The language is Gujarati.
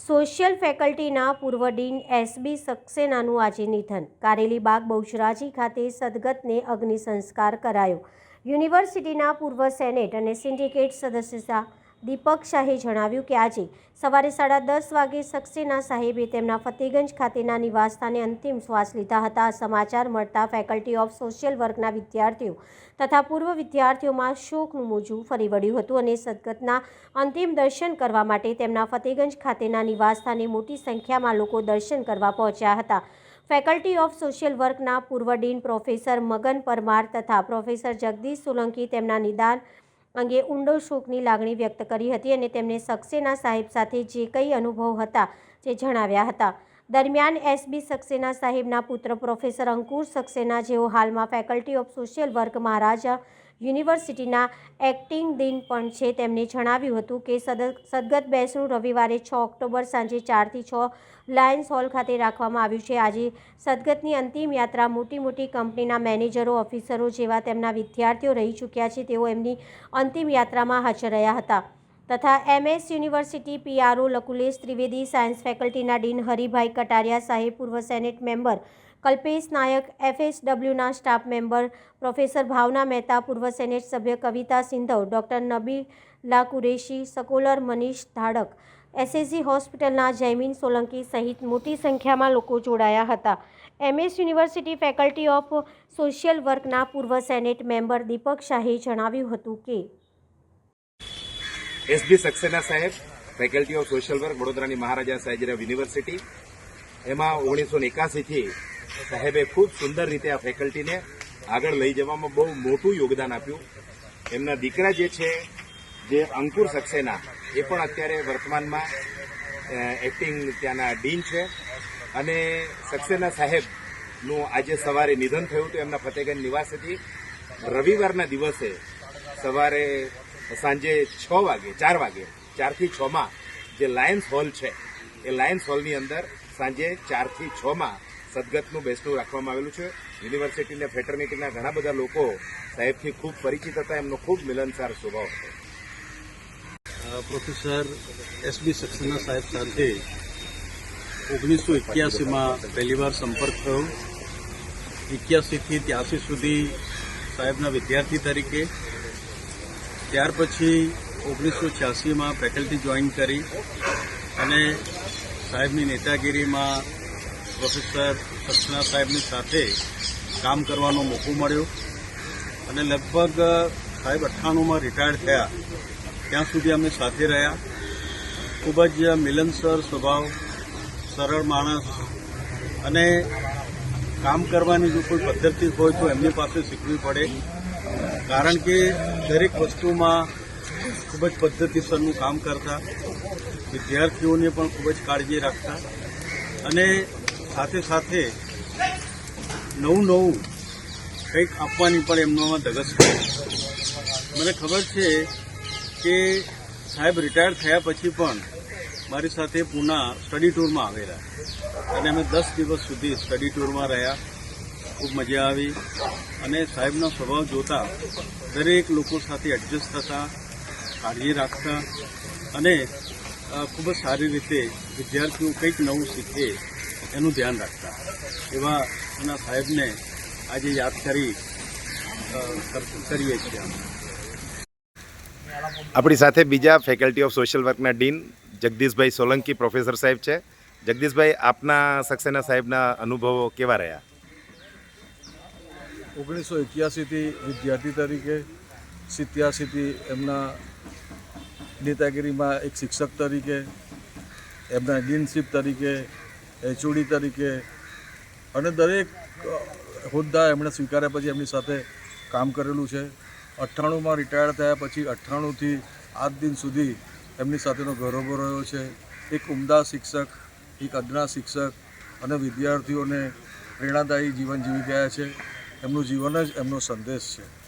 સોશિયલ ફેકલ્ટીના પૂર્વ ડીન એસબી સક્સેનાનું આજે નિધન. કારેલીબાગ બહુચરાજી ખાતે સદગતને અગ્નિ સંસ્કાર કરાયો. યુનિવર્સિટીના પૂર્વ સેનેટ અને સિન્ડિકેટ સદસ્ય દીપક શાહે જણાવ્યું કે આજે સવારે સાડા દસ વાગે સક્સેના સાહેબે તેમના ફતેગંજ ખાતેના નિવાસસ્થાને અંતિમ શ્વાસ લીધા હતા. સમાચાર મળતા ફેકલ્ટી ઓફ સોશિયલ વર્કના વિદ્યાર્થીઓ તથા પૂર્વ વિદ્યાર્થીઓમાં શોકનું મોજું ફરી વળ્યું હતું અને સદગતના અંતિમ દર્શન કરવા માટે તેમના ફતેગંજ ખાતેના નિવાસસ્થાને મોટી સંખ્યામાં લોકો દર્શન કરવા પહોંચ્યા હતા. ફેકલ્ટી ઓફ સોશિયલ વર્કના પૂર્વ ડીન પ્રોફેસર મગન પરમાર તથા પ્રોફેસર જગદીશ સોલંકી તેમના નિદાન અંગે ઊંડો શોકની લાગણી વ્યક્ત કરી હતી અને તેમને સક્સેના સાહેબ સાથે જે કંઈ અનુભવ હતા તે જણાવ્યા હતા. દરમિયાન એસબી સક્સેના સાહેબના પુત્ર પ્રોફેસર અંકુર સક્સેના જેઓ હાલમાં faculty of social work Maharaja યુનિવર્સિટીના એક્ટિંગ દિન પણ છે તેમણે જણાવ્યું હતું કે સદ, સદગત બેસનું રવિવારે છ ઓક્ટોબર સાંજે ચારથી છ લાયન્સ હોલ ખાતે રાખવામાં આવ્યું છે. આજે સદગતની અંતિમ યાત્રા મોટી મોટી કંપનીના મેનેજરો, ઓફિસરો જેવા તેમના વિદ્યાર્થીઓ રહી ચૂક્યા છે. તેઓ એમની અંતિમ યાત્રામાં હાજર રહ્યા હતા. તથા MS university PRO Lakulesh Trivedi, science ફેકલ્ટીના dean Haribhai Kataria સાહેબ, પૂર્વ senate member Kalpesh Nayak એફએસડબલ્યુના staff member professor Bhavana Mehta, પૂર્વ સેનેટ સભ્ય Kavita Sindhav doctor Nabila Qureshi scholar Manish Dhadak SSG હોસ્પિટલના જૈમિન સોલંકી સહિત મોટી સંખ્યામાં લોકો જોડાયા હતા. MS university faculty of social વર્કના પૂર્વ સેનેટ મેમ્બર દીપક શાહે જણાવ્યું હતું કે એસબી સક્સેના સાહેબ ફેકલ્ટી ઓફ સોશિયલ વર્ક વડોદરાની મહારાજા સાહેબ યુનિવર્સિટી એમાં ઓગણીસો એકાસીથી સાહેબે ખૂબ સુંદર રીતે આ ફેકલ્ટીને આગળ લઈ જવામાં બહુ મોટું યોગદાન આપ્યું. એમના દીકરા જે છે, જે અંકુર સક્સેના, એ પણ અત્યારે વર્તમાનમાં એક્ટિંગ ત્યાંના ડીન છે. અને સક્સેના સાહેબનું આજે સવારે નિધન થયું હતું એમના ફતેગંજ નિવાસેથી. રવિવારના દિવસે સવારે સાંજે છ વાગે, ચાર વાગે, ચારથી છમાં જે લાયન્સ હોલ છે, એ લાયન્સ હોલની અંદર સાંજે ચારથી છમાં સદગતનું બેસતું રાખવામાં આવેલું છે. યુનિવર્સિટી અને ફેટર્નિટીના ઘણા બધા લોકો સાહેબથી ખૂબ પરિચિત હતા. એમનો ખૂબ મિલનસાર સ્વભાવ હતો. પ્રોફેસર એસબી સક્સેના સાહેબ સાથે ઓગણીસો એક્યાસીમાં પહેલીવાર સંપર્ક થયો. એક્યાસીથી ત્યાસી સુધી સાહેબના વિદ્યાર્થી તરીકે. ત્યાર પછી ઓગણીસો છ્યાસીમાં ફેકલ્ટી જોઈન કરી અને સાહેબની નેતાગીરીમાં પ્રોફેસર સક્સેના સાહેબની સાથે કામ કરવાનો મોકો મળ્યો અને લગભગ સાહેબ અઠ્ઠાણુંમાં રિટાયર્ડ થયા. ત્યાં સુધી અમે સાથે રહ્યા. ખૂબ જ મિલનસર સ્વભાવ, સરળ માણસ અને કામ કરવાની જો કોઈ પદ્ધતિ હોય તો એમની પાસે શીખવી પડે. કારણ કે દરેક વસ્તુમાં ખૂબ જ પદ્ધતિસરનું કામ કરતા. વિદ્યાર્થીઓને પણ ખૂબ જ કાળજી રાખતા. અને સાથે સાથે નવું નવું કંઈક આપવાની પણ એમનામાં ધગસ મને ખબર છે કે સાહેબ રિટાયર થયા પછી પણ મારી સાથે પૂના સ્ટડી ટૂરમાં આવેલા. અને અમે દસ દિવસ સુધી સ્ટડી ટૂરમાં રહ્યા. ખૂબ મજા આવી. અને સાહેબનો સ્વભાવ જોતા દરેક લોકો સાથે એડજસ્ટ થતા, કાળજી રાખતા. અને ખૂબ જ સારી રીતે વિદ્યાર્થીઓ કંઈક નવું શીખે. એનું ધ્યાન રાખતા એવા એના સાહેબને આજે યાદ કરી કરીએ છીએ આપણી સાથે બીજા ફેકલ્ટી ઓફ સોશિયલ વર્કના ડીન જગદીશભાઈ સોલંકી પ્રોફેસર સાહેબ છે. જગદીશભાઈ આપના સક્સેના સાહેબના અનુભવો કેવા રહ્યા? ઓગણીસો એક્યાસીથી વિદ્યાર્થી તરીકે સિત્યાસીથી એમના નેતાગીરીમાં એક શિક્ષક તરીકે એમના ડીનશીપ તરીકે એચઓડી તરીકે. અને દરેક હોદ્દા એમણે સ્વીકાર્યા પછી એમની સાથે કામ કરેલું છે. અઠ્ઠાણુંમાં રિટાયર થયા પછી અઠ્ઠાણુંથી આજ દિન સુધી એમની સાથેનો ગૌરવો રહ્યો છે. એક ઉમદા શિક્ષક, એક અદના શિક્ષક અને વિદ્યાર્થીઓને પ્રેરણાદાયી જીવન જીવી ગયા છે. એમનું જીવન જ એમનો સંદેશ છે.